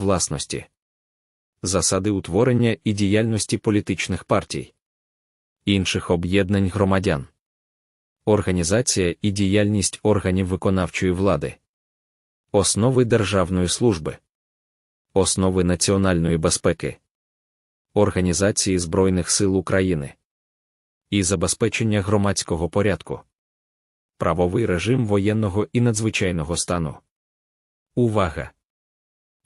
власності, засади утворення і діяльності політичних партій, інших об'єднань громадян, організація і діяльність органів виконавчої влади, основи державної служби, основи національної безпеки, організації Збройних сил України. І забезпечення громадського порядку, правовий режим воєнного і надзвичайного стану. Увага!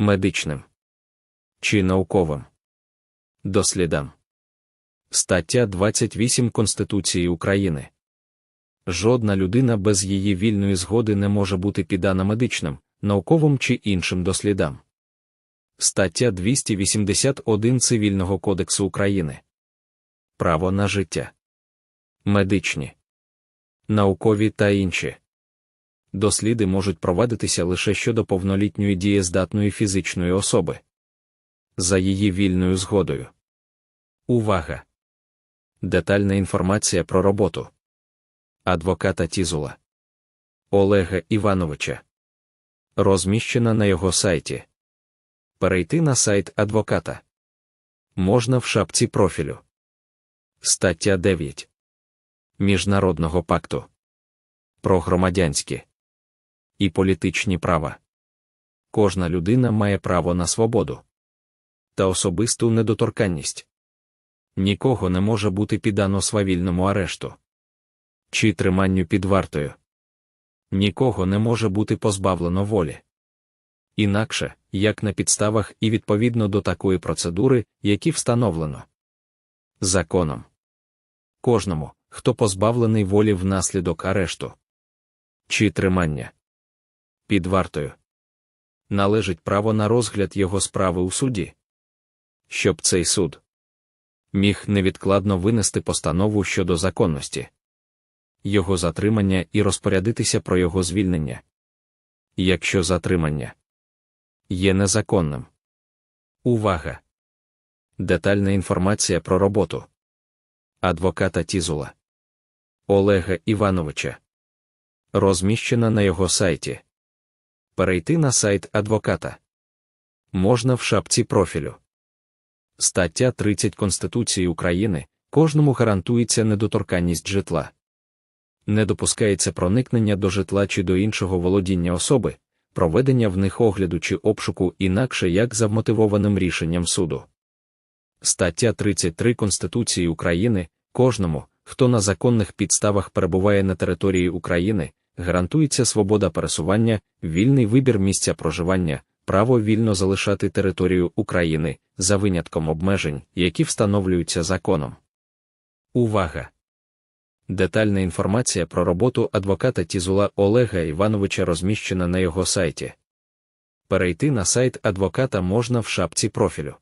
Медичним чи науковим дослідам. Стаття 28 Конституції України. Жодна людина без її вільної згоди не може бути піддана медичним, науковим чи іншим дослідам. Стаття 281 Цивільного кодексу України. Право на життя. Медичні, наукові та інші. Досліди можуть провадитися лише щодо повнолітньої дієздатної фізичної особи. За її вільною згодою. Увага! Детальна інформація про роботу адвоката Тізула Олега Івановича. Розміщена на його сайті. Перейти на сайт адвоката можна в шапці профілю. Стаття 9 Міжнародного пакту про громадянські і політичні права. Кожна людина має право на свободу та особисту недоторканність. Нікого не може бути піддано свавільному арешту чи триманню під вартою. Нікого не може бути позбавлено волі. Інакше, як на підставах і відповідно до такої процедури, які встановлено законом. Кожному, хто позбавлений волі внаслідок арешту чи тримання під вартою, належить право на розгляд його справи у суді, щоб цей суд міг невідкладно винести постанову щодо законності його затримання і розпорядитися про його звільнення. Якщо затримання є незаконним. Увага! Детальна інформація про роботу адвоката Тізула Олега Івановича. Розміщена на його сайті. Перейти на сайт адвоката можна в шапці профілю. Стаття 30 Конституції України кожному гарантується недоторканність житла не допускається проникнення до житла чи до іншого володіння особи, проведення в них огляду чи обшуку інакше як за вмотивованим рішенням суду. Стаття 33 Конституції України кожному, хто на законних підставах перебуває на території України, гарантується свобода пересування, вільний вибір місця проживання, право вільно залишати територію України за винятком обмежень, які встановлюються законом. Увага! Детальна інформація про роботу адвоката Тізула Олега Івановича розміщена на його сайті. Перейти на сайт адвоката можна в шапці профілю.